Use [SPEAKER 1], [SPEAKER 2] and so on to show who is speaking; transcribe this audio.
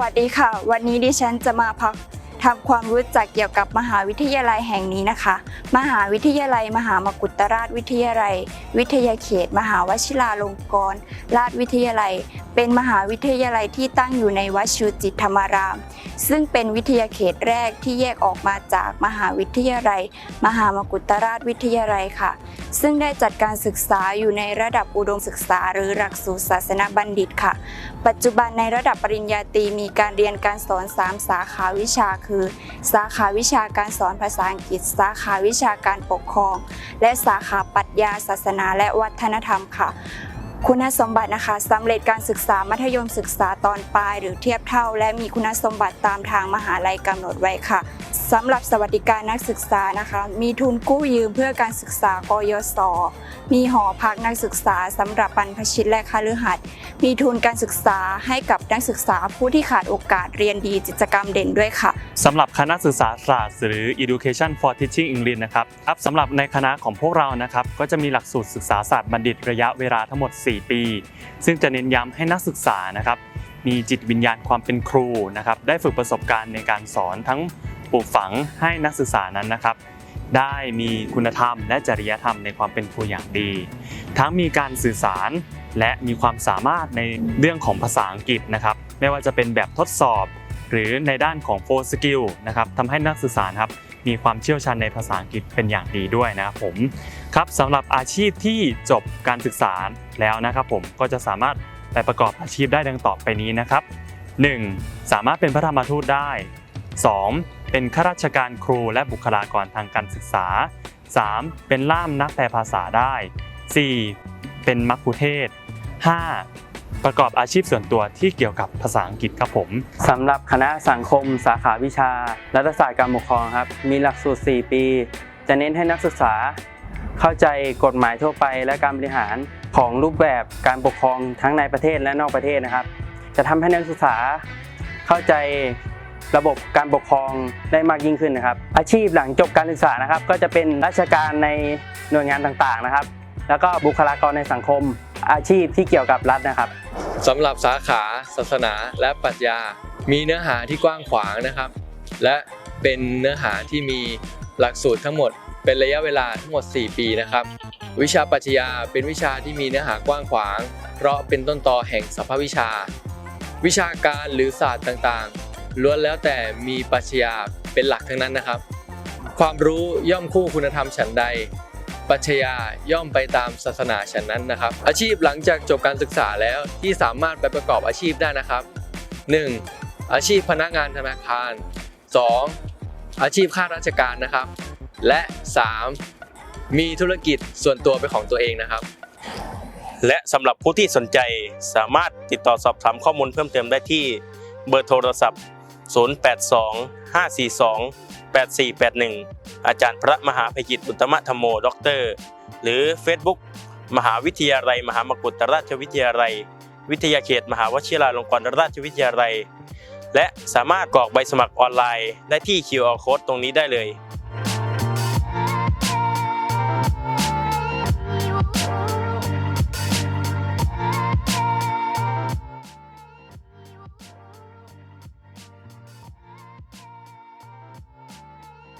[SPEAKER 1] วัสดีค่ะ วันนี้ดิฉันจะมาพักทำความรู้จักเกี่ยวกับมหาวิทยาลัยแห่งนี้นะคะ มหาวิทยาลัย มหามกุฏราชวิทยาลัย วิทยาเขต มหาวชิราลงกรณราชวิทยาลัย เป็นมหาวิทยาลัยที่ตั้งอยู่ในวัดชูจิตธรรมาราม ซึ่งเป็นวิทยาเขตแรกที่แยกออกมาจากมหาวิทยาลัย มหามกุฏราชวิทยาลัยค่ะ ซึ่งได้จัดการศึกษาอยู่ในระดับอุดมศึกษาหรือหลักสูตรศาสนบัณฑิตค่ะ ปัจจุบันในระดับปริญญาตรีมีการเรียนการสอน 3 สาขาวิชาคือ สาขาวิชาการสอนภาษาอังกฤษ สาขาวิชาการปกครอง และสาขาปรัชญาศาสนาและวัฒนธรรมค่ะ คุณสมบัตินะคะสำเร็จการศึกษามัธยมศึกษาตอนปลายหรือเทียบเท่า และมีคุณสมบัติตามทางมหาลัยกำหนดไว้ค่ะสำหรับสวัสดิการนักศึกษานะคะ มีทุนกู้ยืมเพื่อการศึกษากยศ มีหอพักนักศึกษาสำหรับบรรพชิตและคฤหัสถ์มีทุนการศึกษาให้กับนักศึกษาผู้ที่ขาดโอกาสเรียนดีกิจกรรมเด่นด้วยค่ะ
[SPEAKER 2] สำหรับคณะศึกษาศาสตร์หรือ Education for Teaching English นะครับครับสำหรับในคณะของพวกเรานะครับก็จะมีหลักสูตรศึกษาศาสตร์บัณฑิตระยะเวลาทั้งหมด4 ปี ซึ่งจะเน้นย้ำให้นักศึกษานะครับมีจิตวิญญาณความเป็นครูนะครับได้ฝึกประสบการณ์ในการสอนทั้งปลูกฝังให้นักศึกษานั้นนะครับ ได้มีคุณธรรมและจริยธรรมในความเป็นครูอย่างดี ทั้งมีการสื่อสารและมีความสามารถในเรื่องของภาษาอังกฤษนะครับ ไม่ว่าจะเป็นแบบทดสอบ หรือในด้านของ4 skill นะครับทำให้นักศึกษาครับมีความเชี่ยวชาญในภาษาอังกฤษเป็นอย่างดีด้วยนะครับผมครับสำหรับอาชีพที่จบการศึกษาแล้วนะครับผมก็จะสามารถไปประกอบอาชีพได้ดังต่อไปนี้นะครับ 1. สามารถเป็นพระธรรมทูตได้ 2. เป็นข้าราชการครูและบุคลากรทางการศึกษา 3. เป็นล่ามนักแปลภาษาได้ 4. เป็นมัคคุเทศ 5. ประกอบอาชีพส่วนตัวที่เกี่ยวกับภาษาอังกฤษครับผม
[SPEAKER 3] สำหรับคณะสังคม สาขาวิชา รัฐศาสตร์การปกครองครับ มีหลักสูตร 4 ปี จะเน้นให้นักศึกษา เข้าใจกฎหมายทั่วไปและการบริหารของรูปแบบการปกครองทั้งในประเทศและนอกประเทศนะครับ จะทำให้นักศึกษาเข้าใจระบบการปกครองได้มากยิ่งขึ้นนะครับ อาชีพหลังจบการศึกษานะครับ ก็จะเป็นราชการในหน่วยงานต่างๆนะครับ แล้วก็บุคลากรในสังคม อาชีพที่เกี่ยวกับรัฐนะครับ
[SPEAKER 4] สำหรับสาขา ศาสนาและปรัชญา มีเนื้อหาที่กว้างขวางนะครับ และเป็นเนื้อหาที่มีหลักสูตรทั้งหมด เป็นระยะเวลาทั้งหมด 4 ปีนะครับ วิชาปรัชญาเป็นวิชาที่มีเนื้อหากว้างขวาง เพราะเป็นต้นตอแห่งสรรพวิชา วิชาการหรือศาสตร์ต่างๆล้วนแล้วแต่มีปรัชญาเป็นหลักทั้งนั้นนะครับ ความรู้ย่อมคู่คุณธรรมฉันใด ปัชญาย่อมไปตามศาสนาฉันนั้นนะครับ อาชีพหลังจากจบการศึกษาแล้วที่สามารถไปประกอบอาชีพได้นะครับ 1. อาชีพพนักงานธนาคาร 2. อาชีพข้าราชการนะครับ และ 3. มีธุรกิจส่วนตัวเป็นของตัวเองนะครับ
[SPEAKER 5] และสำหรับผู้ที่สนใจสามารถติดต่อสอบถามข้อมูลเพิ่มเติมได้ที่เบอร์โทรศัพท์ 082 542 8481 อาจารย์พระมหาภัยจิตอุตตมะธรรมโมด็อกเตอร์ หรือ Facebook มหาวิทยาลัย มหามกุฏราชวิทยาลัย วิทยาเขต มหาวชิราลงกรณราชวิทยาลัย และสามารถกรอกใบสมัครออนไลน์ได้ที่ QR Code ตรงนี้ได้เลย